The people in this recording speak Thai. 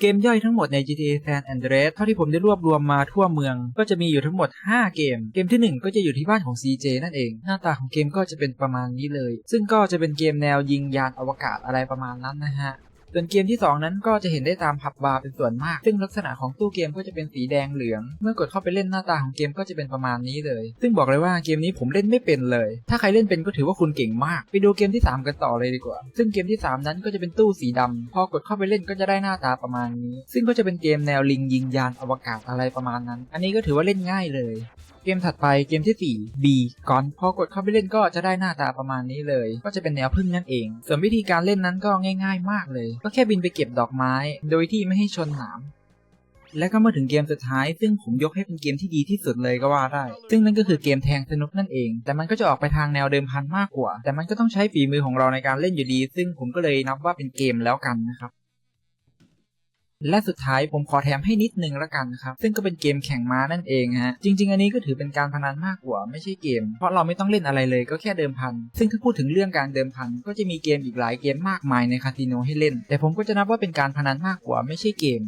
เกมย่อยทั้งหมดใน GTA San Andreas เท่าที่ผมได้รวบรวมมาทั่วเมือง ก็จะมีอยู่ทั้งหมด 5 เกม เกมทีหนึ่1 ก็จะอยู่ที่บ้านของ CJ นั่นเอง หน้าตาของเกมก็จะเป็นประมาณนี้เลย ซึ่งก็จะเป็นเกมแนวยิงยานอวกาศอะไรประมาณนั้นนะฮะ ส่วนเกมที่ 2 นั้นก็จะเห็นได้ตามผับบาร์เป็นส่วนมาก ซึ่งลักษณะของตู้เกมก็จะเป็นสีแดงเหลือง เมื่อกดเข้าไปเล่นหน้าตาของเกมก็จะเป็นประมาณนี้เลย ซึ่งบอกเลยว่าเกมนี้ผมเล่นไม่เป็นเลย ถ้าใครเล่นเป็นก็ถือว่าคุณเก่งมาก ไปดูเกมที่ 3 กันต่อเลยดีกว่า ซึ่งเกมที่ 3 นั้นก็จะเป็นตู้สีดำพอกดเข้าไปเล่นก็จะได้หน้าตาประมาณนี้ ซึ่งก็จะเป็นเกมแนวลิงยิงยานอวกาศอะไรประมาณนั้น อันนี้ก็ถือว่าเล่นง่ายเลยเกมถัดไปเกมที่ 4 B ก่อนพอกดเข้าไปเล่นก็จะได้หน้าตาประมาณนี้เลย ก็จะเป็นแนวพึ่งนั่นเอง ส่วนวิธีการเล่นนั้นก็ง่าย ๆ มากเลยก็แค่บินไปเก็บดอกไม้ โดยที่ไม่ให้ชนหนาม และก็มาถึงเกมสุดท้าย ซึ่งผมยกให้เป็นเกมที่ดีที่สุดเลยก็ว่าได้ ซึ่งนั่นก็คือเกมแทงสนุกนั่นเอง แต่มันก็จะออกไปทางแนวเดิมพันมากกว่า แต่มันก็ต้องใช้ฝีมือของเราในการเล่นอยู่ดี ซึ่งผมก็เลยนับว่าเป็นเกมแล้วกันนะครับ และสุดท้ายผมขอแถมให้นิดนึงละกันครับ ซึ่งก็เป็นเกมแข่งม้านั่นเองฮะ จริง ๆ อันนี้ก็ถือเป็นการพนันมากกว่าไม่ใช่เกม เพราะเราไม่ต้องเล่นอะไรเลยก็แค่เดิมพัน ซึ่งถ้าพูดถึงเรื่องการเดิมพัน ก็จะมีเกมอีกหลายเกมมากมายในคาสิโนให้เล่น แต่ผมก็จะนับว่าเป็นการพนันมากกว่าไม่ใช่เกม